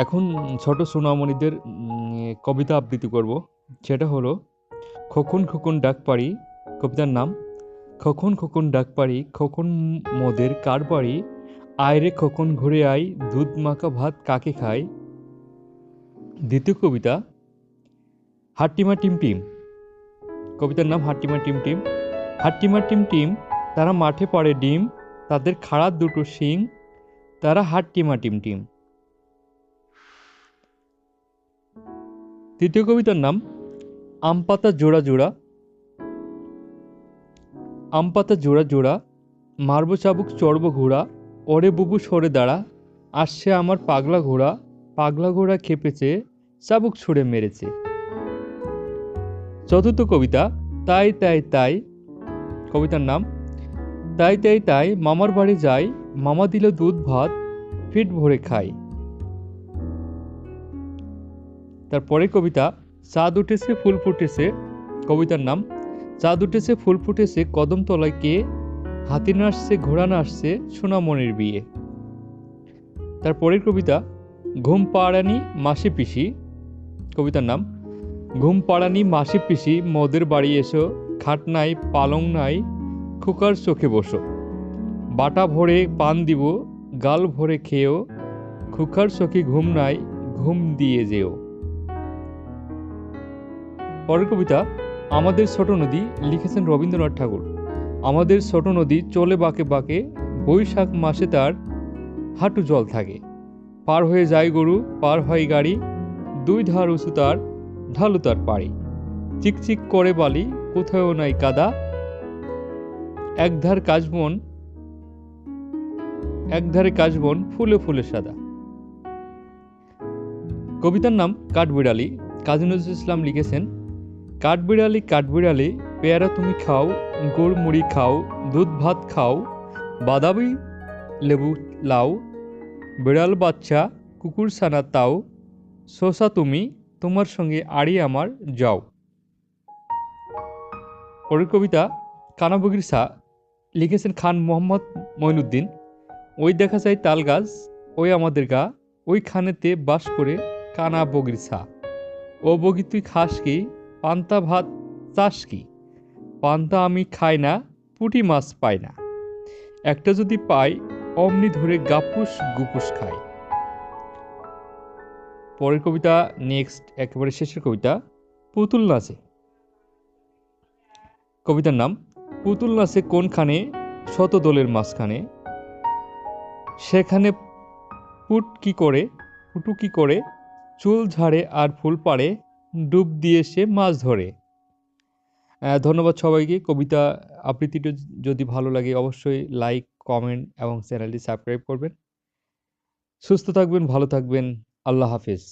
এখন ছোট সোনামণিদের কবিতা আবৃত্তি করব। সেটা হলো, খোকন খোকন ডাক পারি কবিতার নাম, খোকন খোকন ডাক পারি খোকন মোদের কার বাড়ি, আয় রে খোকন ঘুরে আয়, দুধ মাখা ভাত কাকে খায়? দ্বিতীয় কবিতা, হাট্টিমা টিম টিম, কবিতার নাম হাট্টিমা টিম টিম। হাট্টিমা টিম টিম, তারা মাঠে পড়ে ডিম, তাদের খাড়া দুটো শিং, তারা হাট্টিমা টিম টিম। তৃতীয় কবিতার নাম আম পাতা জোড়া জোড়া, আম পাতা জোড়া জোড়া, মারবো চাবুক চড়বো ঘোড়া, ওরে বুবু সরে দাঁড়া, আসছে আমার পাগলা ঘোড়া পাগলা ঘোড়া খেপেছে, চাবুক ছুঁড়ে মেরেছে। চতুর্থ কবিতা, তাই তাই তাই, কবিতার নাম, তাই তাই তাই, মামার বাড়ি যাই, মামা দিল দুধ ভাত, ফিট ভরে খাই তারপরে কবিতা, চাঁদ উঠেছে, ফুল ফুটেছে। কবিতার নাম, চাঁদ উঠেছে, ফুল ফুটেছে, কদম তলায় কে? হাতি না আসছে, ঘোড়া নাচছে সোনামণির বিয়ে। তারপরের কবিতা, ঘুম পাড়ানি, মাসি পিসি। কবিতার নাম, ঘুম পাড়ানি, মাসি পিসি, মদের বাড়ি এসো, খাট নাই, পালং নাই, খোকার চোখে বসো। বাটা ভরে পান দিব, গাল ভরে খেয়েও খুকার চোখে ঘুম নাই, ঘুম দিয়ে যেও। পরের কবিতা, আমাদের ছোট নদী লিখেছেন রবীন্দ্রনাথ ঠাকুর। আমাদের ছোট নদী চলে বাঁকে বাঁকে, বৈশাখ মাসে তার হাঁটু জল থাকে। পার হয়ে যায় গরু, পার হয় গাড়ি, দুই ধার উঁচু তার, ঢালু তার পাড়ি। চিকচিক করে বালি কোথাও নাই কাদা। একধার কাশবন একধারে কাশবন ফুলে ফুলে সাদা। কবিতার নাম কাঠবিড়ালি। কাজী নজরুল ইসলাম লিখেছেন কাঠবিড়ালি কাঠবিড়ালি, পেয়ারা তুমি খাও, গুড় মুড়ি খাও, দুধ ভাত খাও, বাদামি লেবু লাও, বিড়াল বাচ্চা, কুকুর সানা তাও শোষা তুমি, তোমার সঙ্গে আড়ি আমার যাও। পরের কবিতা, কানাবগির সা লিখেছেন খান মোহাম্মদ মঈনুদ্দিন ওই দেখা যায় তাল গাছ, ওই আমাদের গা, ওই খানেতে বাস করে কানা বগির সা ও বগি তুই খাস কি? পান্তা ভাত চাস কি? পান্তা আমি খাই না, পুঁটি মাছ পাই না। একটা যদি পাই, অমনি ধরে গাপুস গুপুস খাই। পরের কবিতা নেক্সট একেবারে শেষের কবিতা, পুতুল নাচে। কবিতার নাম, পুতুল নাচে কোনখানে, শত দোলের মাঝখানে। সেখানে পুট কি করে পুটু কি করে, চুল ঝাড়ে আর ফুল পাড়ে। ডুব দিয়ে সে মাছ ধরে। ধন্যবাদ সবাইকে। কবিতা আবৃত্তিটা যদি ভালো লাগে অবশ্যই লাইক কমেন্ট এবং চ্যানেলটি সাবস্ক্রাইব করবেন। সুস্থ থাকবেন, ভালো থাকবেন। আল্লাহ হাফিজ।